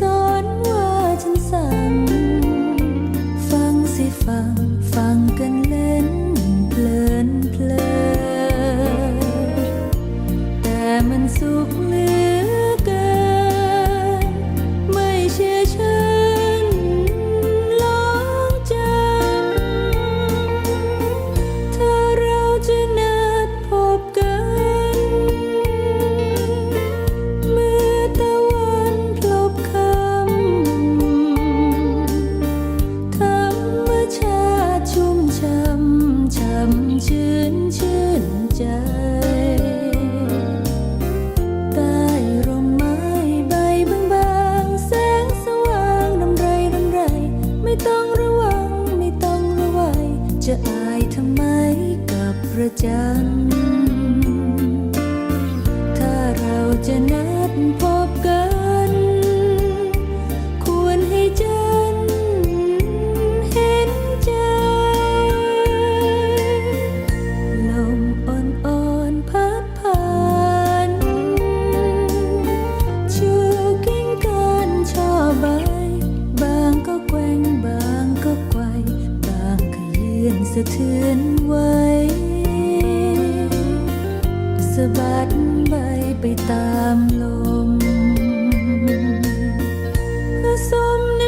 สน ชื่นชื่นใจใต้ร่มไม้ใบบางๆแสงสว่างรำไรรำไร ไม่ต้องระวังไม่ต้องระวจะอายทำไมกับประจันทร์ สะเทือนไหวสะบัดใบไปตามลมผสม